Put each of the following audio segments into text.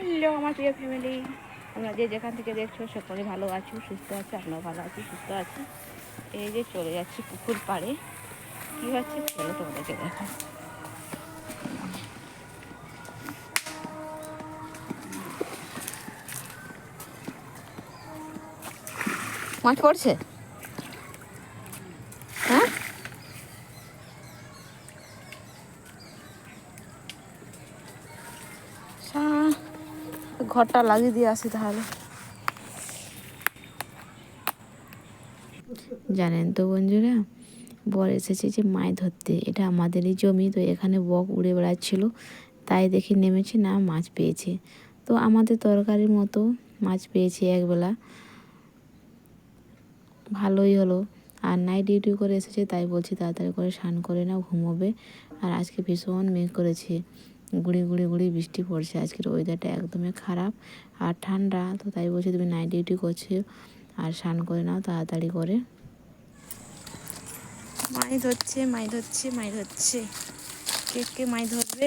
Hello আমার প্রিয় family আমরা যে যেখান থেকে দেখছ, সকলে ভালো আছো, সুস্থ আছো, আমরাও ভালো আছি, সুস্থ আছি। এই যে চলে যাচ্ছি পুকুর পাড়ে। কী হচ্ছে চলো তোমাদেরকে দেখা মাছ পড়ছে হ্যাঁ সা- ঘরটা লাগিয়ে দিয়ে আসি তাহলে। জানেন তো বন্ধুরা, বর এসেছে যে মাছ ধরতে। এটা আমাদেরই জমি, তো এখানে বক উড়ে বেড়াচ্ছিল, তাই দেখে নেমেছে, না, মাছ পেয়েছে। তো আমাদের তরকারির মতো মাছ পেয়েছে একবেলা। ভালোই হলো। আর নাইট ডিউটি করে এসেছে, তাই বলছি তাড়াতাড়ি করে স্নান করে নাও, ঘুমোবে। আর আজকে ভীষণ মেঘ করেছে। গুড়ি গুড়ি গুড়ি বৃষ্টি পড়ছে। আজকের ওয়েদারটা একদমই খারাপ। আর ঠান্ডা, তো তাই বলছি তুমি নাইট ডিউটি করছ। আর স্নান করে নাও, তাড়াতাড়ি করে। মাই ধরছে মাই ধরছে মাই ধরছে। কে কে মাই ধরবে?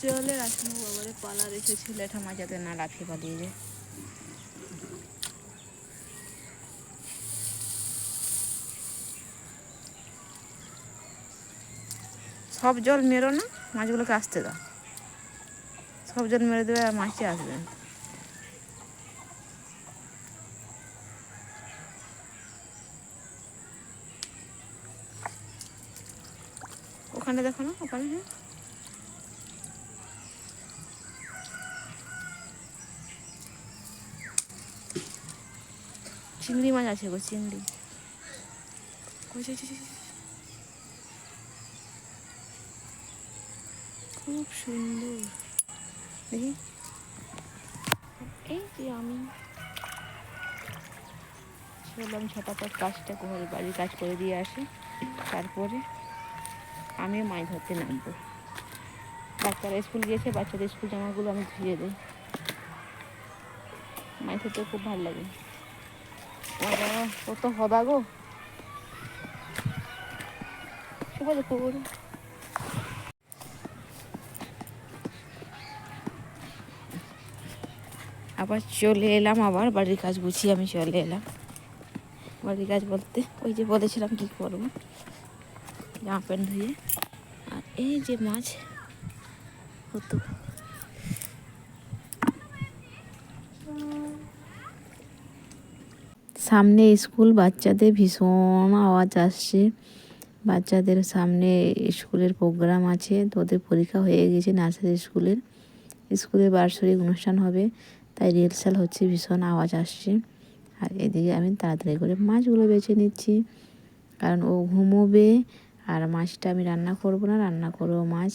চলে রাখুন বাবারে পালা রেখেছিল এটা মা যাতে না লাফিয়ে পালিয়ে যায়। সব জল মেরো না? মাছগুলোকে আসতে দাও। সব মেরে দেবে আর মাছটি আসবে। ওখানে দেখো না ওখানে হ্যাঁ। চিংড়ি মাছ আছে গো, চিংড়ি। খুব সুন্দর। দেখি। এই যে আমি। চললাম ছটাপট কাজটা করে, বাড়ির কাজ করে দিয়ে আসি। তারপরে আমিও মাছ ধরতে নামবো। বাচ্চারা স্কুল গিয়েছে, বাচ্চাদের স্কুল জামাগুলো আমি ধুয়ে দিই। মাছ ধরতে খুব ভালো লাগে। কত হবা গো। শুভ দুপুর। আবার চলে এলাম আবার, বাড়ির কাজ গুছিয়ে আমি চলে এলাম। বাড়ির কাজ বলতে ওই যে বলেছিলাম কি করব। জামা প্যান্ট ধুয়ে। আর এই যে মাছ হতো সামনে স্কুল, বাচ্চাদের ভীষণ আওয়াজ আসছে। বাচ্চাদের সামনে স্কুলের প্রোগ্রাম আছে তো ওদের পরীক্ষা হয়ে গেছে নার্সারি স্কুলের। স্কুলের বার্ষিক অনুষ্ঠান হবে। তাই রিহার্সাল হচ্ছে ভীষণ আওয়াজ আসছে। আর এদিকে আমি তাড়াতাড়ি করে মাছগুলো বেছে নিচ্ছি। কারণ ও ঘুমোবে আর মাছটা আমি রান্না করব না, রান্না করব মাছ।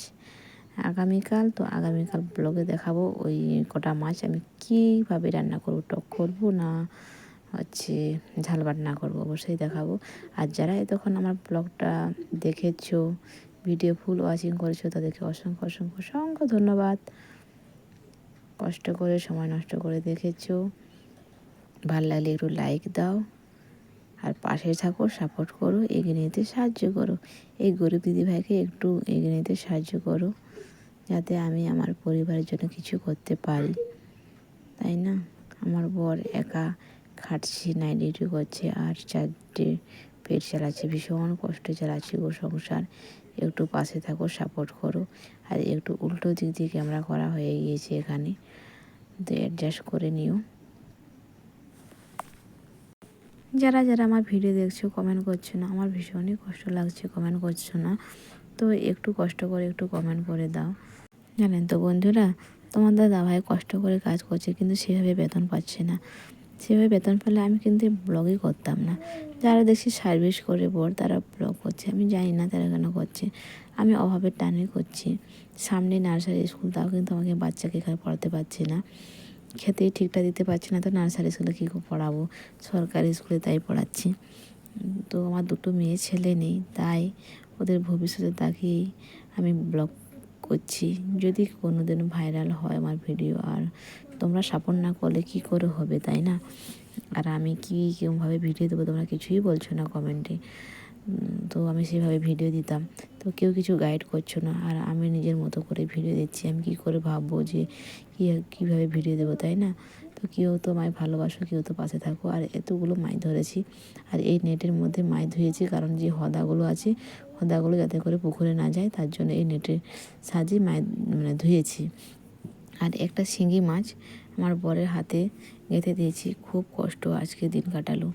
আগামীকাল, তো আগামীকাল ব্লগে দেখাবো ওই কটা মাছ আমি কীভাবে রান্না করব, টক করব না হচ্ছে ঝাল বাটনা করব, অবশ্যই দেখাবো। আর যারা এতক্ষণ আমার ব্লগটা দেখেছ, ভিডিও ফুল ওয়াচিং করেছ, তাদেরকে অসংখ্য অসংখ্য অসংখ্য ধন্যবাদ। কষ্ট করে, সময় নষ্ট করে দেখেছ। ভালো লাগলে একটু লাইক দাও। আর পাশে থাকো সাপোর্ট করো, এগিয়ে নিতে সাহায্য করো। এই গরিব দিদিভাইকে একটু এগিয়ে নিতে সাহায্য করো, যাতে আমি আমার পরিবারের জন্য কিছু করতে পারি। তাই না? আমার বর একা খাটছি নাইট ডিউটি করছে, আর চারটে পেট চালাচ্ছে, ভীষণ কষ্ট চালাচ্ছি ও সংসার। একটু পাশে থাকো সাপোর্ট করো। আর একটু উল্টো দিক দিয়ে ক্যামেরা করা হয়ে গিয়েছে এখানে। তো অ্যাডজাস্ট করে নিও। যারা যারা আমার ভিডিও দেখছ কমেন্ট করছ না, আমার ভীষণই কষ্ট লাগছে কমেন্ট করছ না। তো একটু কষ্ট করে একটু কমেন্ট করে দাও। জানেন তো বন্ধুরা তোমাদের দাদা ভাই কষ্ট করে কাজ করছে, কিন্তু সেভাবে বেতন পাচ্ছে না। সেভাবে বেতন পেলে আমি কিন্তু ব্লগই করতাম না। যারা দেখছি সার্ভিস করে বর, তারা ব্লগ করছে। আমি জানি না তারা কেন করছে। আমি অভাবের টানে করছি। সামনে নার্সারি স্কুল তাও কিন্তু আমাকে বাচ্চাকে এখানে পড়াতে পারছি না। খেতেই ঠিকঠাক দিতে পারছি না, তো নার্সারি স্কুলে কী পড়াবো? সরকারি স্কুলে তাই পড়াচ্ছি। তো আমার দুটো মেয়ে ছেলে নেই, তাই ওদের ভবিষ্যতে তাকিয়েই আমি ব্লগ করছি। যদি কোনো দিন ভাইরাল হয় আমার ভিডিও আর তোমরা সাপোর্ট না করলে কি করে হবে, তাই না? আর আমি কি কীভাবে ভিডিও দেবো তোমরা কিছুই বলছো না কমেন্টে তো আমি সেভাবে ভিডিও দিতাম। তো কেউ কিছু গাইড করছ না, আর আমি নিজের মতো করে ভিডিও দিচ্ছি। আমি কী করে ভাববো যে কী, কীভাবে ভিডিও দেবো, তাই না? তো কেউ তো মায় ভালোবাসো, কেউ তো পাশে থাকো। আর এতগুলো মাই ধরেছি। আর এই নেটের মধ্যে মাই ধুয়েছি কারণ যে হদাগুলো আছে, হদাগুলো যাতে করে পুকুরে না যায়, তার জন্য এই নেটের সাহায্যে মাছ মানে ধুয়েছি। আর একটা শিঙি মাছ আমার বরের হাতে গেঁথে দিয়েছি। খুব কষ্ট আজকে দিন কাটালো।